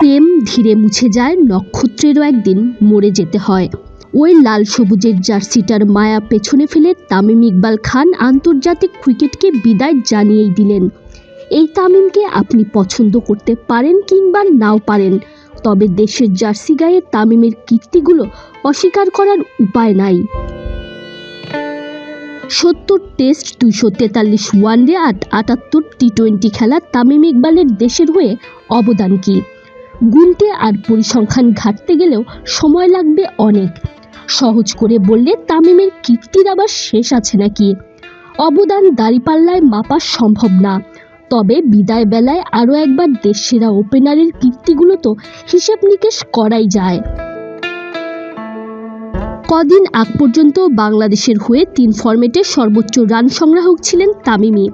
প্রেম ধীরে মুছে যায়, নক্ষত্রেরও একদিন মরে যেতে হয়। ওই লাল সবুজের জার্সিটার মায়া পেছনে ফেলে তামিম ইকবাল খান আন্তর্জাতিক ক্রিকেটকে বিদায় জানিয়েই দিলেন। এই তামিমকে আপনি পছন্দ করতে পারেন কিংবা নাও পারেন, তবে দেশের জার্সি গায়ে তামিমের কীর্তিগুলো অস্বীকার করার উপায় নাই। সত্তর টেস্ট দুশো তেতাল্লিশ ওয়ানডে আর আটাত্তর টি টোয়েন্টি খেলা তামিম ইকবালের দেশের হয়ে অবদান কি? গুনতে আর পরিসংখ্যান ঘাটতে গেলেও সময় লাগবে অনেক। সহজ করে বললে তামিমের কীর্তির আবার শেষ আছে নাকি? অবদান দাঁড়িপাল্লায় মাপা সম্ভব না। তবে বিদায় বেলায় আরও একবার দেশসেরা ওপেনারের কীর্তিগুলো তো হিসেব নিকেশ করাই যায়। কদিন আগ পর্যন্ত বাংলাদেশের হয়ে তিন ফরম্যাটে সর্বোচ্চ রান সংগ্রাহক ছিলেন তামিমি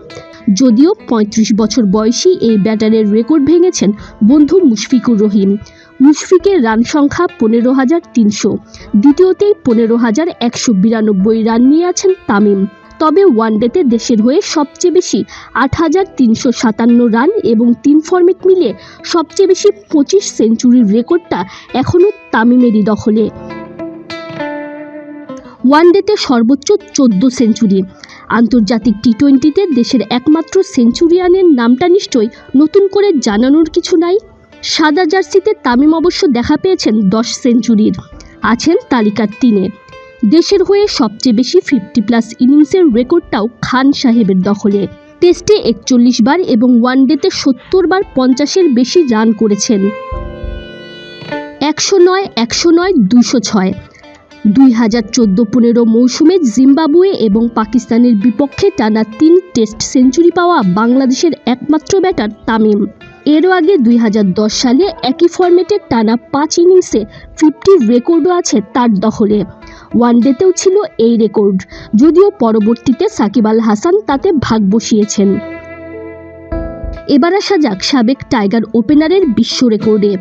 যদিও ৩৫ বছর বয়সী এই ব্যাটারের রেকর্ড ভেঙেছেন বন্ধু মুশফিকুর রহিম। মুশফিকের রান সংখ্যা পনেরো হাজার তিনশো। দ্বিতীয়তেই পনেরো হাজার একশো বিরানব্বই রান নিয়ে আছেন তামিম। তবে ওয়ানডেতে দেশের হয়ে সবচেয়ে বেশি আট হাজার তিনশো সাতান্ন রান এবং তিন ফর্মেট মিলিয়ে সবচেয়ে বেশি পঁচিশ সেঞ্চুরির রেকর্ডটা এখনও তামিমেরই দখলে। ওয়ানডেতে সর্বোচ্চ চোদ্দ সেঞ্চুরি। আন্তর্জাতিক টি টোয়েন্টিতে দেশের একমাত্র সেঞ্চুরিয়ানের নামটা নিশ্চয়ই নতুন করে জানানোর কিছু নাই। সাদা জার্সিতে তামিম অবশ্য দেখা পেয়েছেন দশ সেঞ্চুরির। আছেন তালিকার তিনে। দেশের হয়ে সবচেয়ে বেশি ফিফটি প্লাস ইনিংসের রেকর্ডটাও খান সাহেবের দখলে। টেস্টে একচল্লিশ বার এবং ওয়ানডেতে সত্তর বার পঞ্চাশের বেশি রান করেছেন। একশো নয় একশো নয়, দুশো ছয়। দুই হাজার চোদ্দ পনেরো মৌসুমে জিম্বাবুয়ে এবং পাকিস্তানের বিপক্ষে টানা তিন টেস্ট সেঞ্চুরি পাওয়া বাংলাদেশের একমাত্র ব্যাটার তামিম। এরও আগে দুই হাজার দশ সালে একই ফরম্যাটের টানা পাঁচ ইনিংসে ফিফটি রেকর্ডও আছে তার দখলে। ওয়ানডেতেও ছিল এই রেকর্ড, যদিও পরবর্তীতে সাকিব আল হাসান তাতে ভাগ বসিয়েছেন। এবার আসা যাক সাবেক টাইগার ওপেনারের বিশ্ব রেকর্ডে।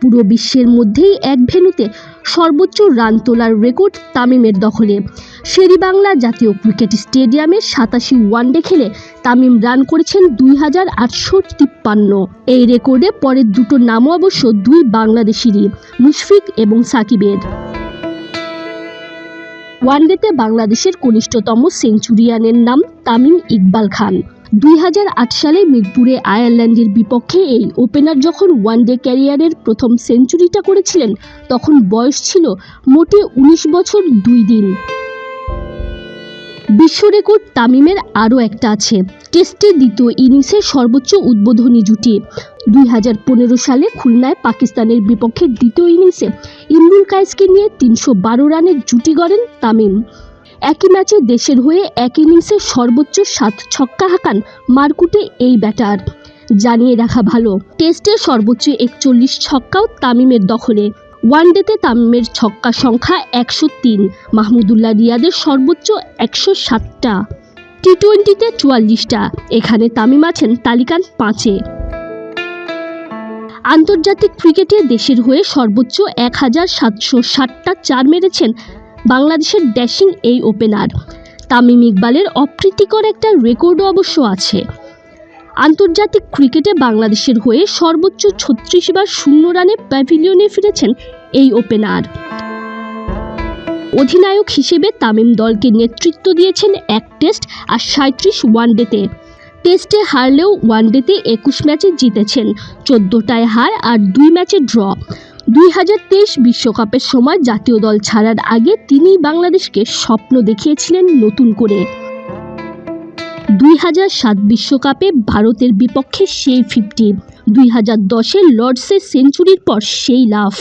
পুরো বিশ্বের মধ্যেই এক ভেন্যুতে সর্বোচ্চ রান তোলার রেকর্ড তামিমের দখলে। শেরিবাংলা জাতীয় ক্রিকেট স্টেডিয়ামে সাতাশি ওয়ানডে খেলে তামিম রান করেছেন দুই হাজার আটশো তিপ্পান্ন। এই রেকর্ডে পরের দুটো নামও অবশ্য দুই বাংলাদেশিরই, মুশফিক এবং সাকিবের। ওয়ানডেতে বাংলাদেশের কনিষ্ঠতম সেঞ্চুরিয়ানের নাম তামিম ইকবাল খান। দুই হাজার আট সালে মিরপুরে আয়ারল্যান্ডের বিপক্ষে এই ওপেনার যখন ওয়ানডে ক্যারিয়ারের প্রথম সেঞ্চুরিটা করেছিলেন, তখন বয়স ছিল মোটে উনিশ বছর দুই দিন। বিশ্ব রেকর্ড তামিমের আরও একটা আছে, টেস্টে দ্বিতীয় ইনিংসে সর্বোচ্চ উদ্বোধনী জুটি। দুই হাজার পনেরো সালে খুলনায় পাকিস্তানের বিপক্ষে দ্বিতীয় ইনিংসে ইমরুল কায়েসকে নিয়ে তিনশো বারো রানের জুটি গড়েন তামিম। একই ম্যাচে দেশের হয়ে এক ইনিংসে সর্বোচ্চ সাত ছক্কা হাঁকান মারকুটে এই ব্যাটার। জানিয়ে রাখা ভালো, টেস্টে সর্বোচ্চ একচল্লিশ ছক্কাও তামিমের দখলে। ওয়ানডেতে তামিমের ছক্কা সংখ্যা একশো তিন, মাহমুদুল্লাহ রিয়াদের সর্বোচ্চ একশো সাতটা। টি টোয়েন্টিতে চুয়াল্লিশটা, এখানে তামিম আছেন তালিকার পাঁচে। আন্তর্জাতিক ক্রিকেটে দেশের হয়ে সর্বোচ্চ এক হাজার সাতশো ষাটটা চার মেরেছেন বাংলাদেশের ড্যাশিং এই ওপেনার। তামিম ইকবালের অপ্রীতিকর একটা রেকর্ডও অবশ্য আছে। আন্তর্জাতিক ক্রিকেটে বাংলাদেশের হয়ে সর্বোচ্চ ছত্রিশ বার শূন্য রানে প্যাভিলিয়নে ফিরেছেন এই ওপেনার। অধিনায়ক হিসেবে তামিম দলকে নেতৃত্ব দিয়েছেন এক টেস্ট আর সাঁত্রিশ ওয়ানডেতে। টেস্টে হারলেও ওয়ানডেতে একুশ ম্যাচে জিতেছেন। চোদ্দোটায় হার আর দুই ম্যাচে ড্র। দুই বিশ্বকাপের সময় জাতীয় দল ছাড়ার আগে তিনি বাংলাদেশকে স্বপ্ন দেখিয়েছিলেন নতুন করে। দুই বিশ্বকাপে ভারতের বিপক্ষে সেই ফিফটি, দুই হাজার দশে লর্ডসের সেঞ্চুরির পর সেই লাভ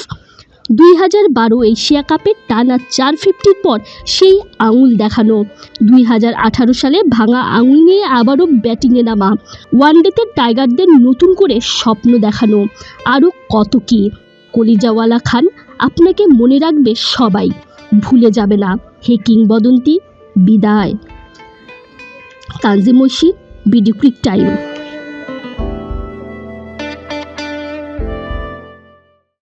দুই হাজার বারো এশিয়া কাপে টানা চার ফিফটির পর সেই আঙুল দেখানো, দুই হাজার আঠারো সালে ভাঙা আঙুল নিয়ে আবারও ব্যাটিংয়ে নামা, ওয়ানডেতে টাইগারদের নতুন করে স্বপ্ন দেখানো, আরও কত কী। কলিজাওয়ালা খান, আপনাকে মনে রাখবে সবাই। ভুলে যাবে না হে কিংবদন্তি, বিদায়। Tanjim BD cric time.